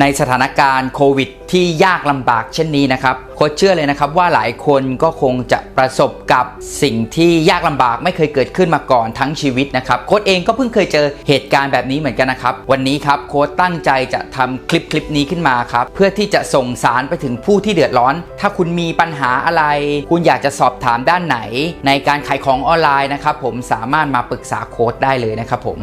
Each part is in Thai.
ในสถานการณ์โควิดที่ยากลำบากเช่นนี้นะครับโค้ชเชื่อเลยนะครับว่าหลายคนก็คงจะประสบกับสิ่งที่ยากลำบากไม่เคยเกิดขึ้นมาก่อนทั้งชีวิตนะครับโค้ชเองก็เพิ่งเคยเจอเหตุการณ์แบบนี้เหมือนกันนะครับ วันนี้ครับโค้ชตั้งใจจะทำคลิปคลิปนี้ขึ้นมาครับเพื่อที่จะส่งสารไปถึงผู้ที่เดือดร้อน ถ้าคุณมีปัญหาอะไร คุณอยากจะสอบถามด้านไหน ในการขายของออนไลน์นะครับผมสามารถมาปรึกษาโค้ชได้เลยนะครับผม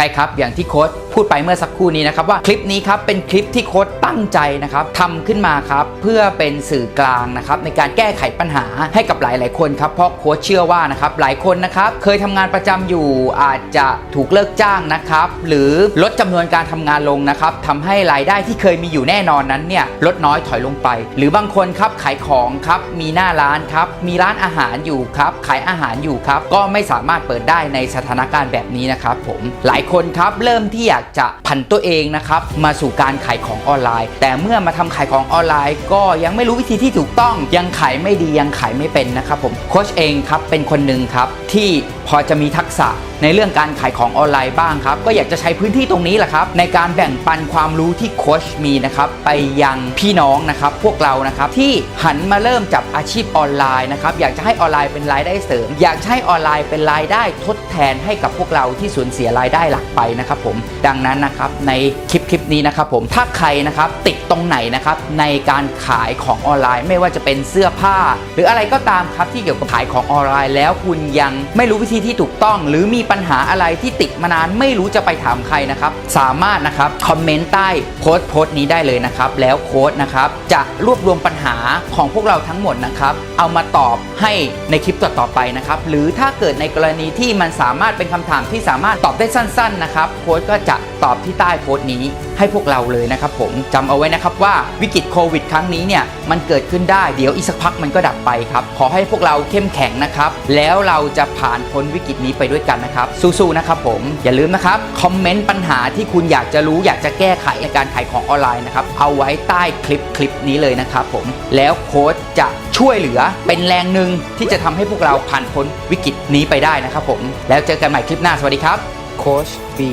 ช่ครับ อย่างที่โค้ดพูดไปเมื่อสักครู่นี้นะครับว่าคลิปนี้ครับเป็นคลิปที่โค้ดตั้งใจนะครับทำขึ้นมาครับเพื่อเป็นสื่อกลางนะครับในการแก้ไขปัญหาให้กับหลาย ๆ คนครับเพราะโค้ดเชื่อว่านะครับหลายคนนะครับเคยทำงานประจำอยู่อาจจะถูกเลิกจ้างนะครับหรือลดจำนวนการทำงานลงนะครับทำให้รายได้ที่เคยมีอยู่แน่นอนนั้นเนี่ยลดน้อยถอยลงไป หรือบางคนครับขายของครับมีหน้าร้านครับมีร้านอาหารอยู่ครับขายอาหารอยู่ครับก็ไม่สามารถเปิดได้ในสถานการณ์แบบนี้นะครับผมหลายคนครับเริ่มที่อยากจะผันตัวเองนะครับมาสู่การขายของออนไลน์ แต่เมื่อมาทำขายของออนไลน์ ก็ยังไม่รู้วิธีที่ถูกต้องยังขายไม่ดียังขายไม่เป็นนะครับผมโค้ชเองครับเป็นคนหนึ่งครับที่ พอจะมีทักษะในเรื่องการขายของออนไลน์บ้างครับ ก็อยากจะใช้พื้นที่ตรงนี้แหละครับ ในการแบ่งปันความรู้ที่โค้ชมีนะครับ ไปยังพี่น้องนะครับ พวกเรานะครับที่หันมาเริ่มจับอาชีพออนไลน์นะครับ อยากจะให้ออนไลน์เป็นรายได้เสริม อยากให้ออนไลน์เป็นรายได้ทดแทนให้กับพวกเราที่สูญเสียรายได้หลักไปนะครับ ผม ดังนั้นนะครับในคลิปคลิปนี้นะครับ ผมถ้าใครนะครับติดตรงไหนนะครับในการขายของออนไลน์ ไม่ว่าจะเป็นเสื้อผ้า หรืออะไรก็ตามครับที่เกี่ยวกับขายของออนไลน์ แล้วคุณยังไม่รู้วิธีที่ถูกต้อง หรือมีปัญหาอะไรที่ติดมานานไม่รู้จะไปถามใครนะครับ สามารถนะครับคอมเมนต์ใต้โพสต์โพสต์นี้ได้เลยนะครับแล้วโค้ดนะครับจะรวบรวมปัญหาของพวกเราทั้งหมดนะครับเอามาตอบให้ในคลิปต่อๆไปนะครับหรือถ้าเกิดในกรณีที่มันสามารถเป็นคำถามที่สามารถตอบได้สั้น ๆ นะครับโค้ดก็จะตอบที่ใต้โพสต์นี้ ให้พวกเราเลยนะครับผมจำเอาไว้นะครับว่าวิกฤตโควิดครั้งนี้เนี่ยมันเกิดขึ้นได้เดี๋ยวอีกสักพักมันก็ดับไปครับ ขอให้พวกเราเข้มแข็งนะครับแล้วเราจะผ่านพ้นวิกฤตนี้ไปด้วยกันนะครับ สู้ๆนะครับผมอย่าลืมนะครับคอมเมนต์ปัญหาที่คุณอยากจะรู้อยากจะแก้ไขในการขายของออนไลน์นะครับเอาไว้ใต้คลิปคลิปนี้เลยนะครับผมแล้วโค้ดจะช่วยเหลือเป็นแรงหนึ่งที่จะทำให้พวกเราผ่านพ้นวิกฤตนี้ไปได้นะครับผมแล้วเจอกันใหม่คลิปหน้าสวัสดีครับโค้ชบี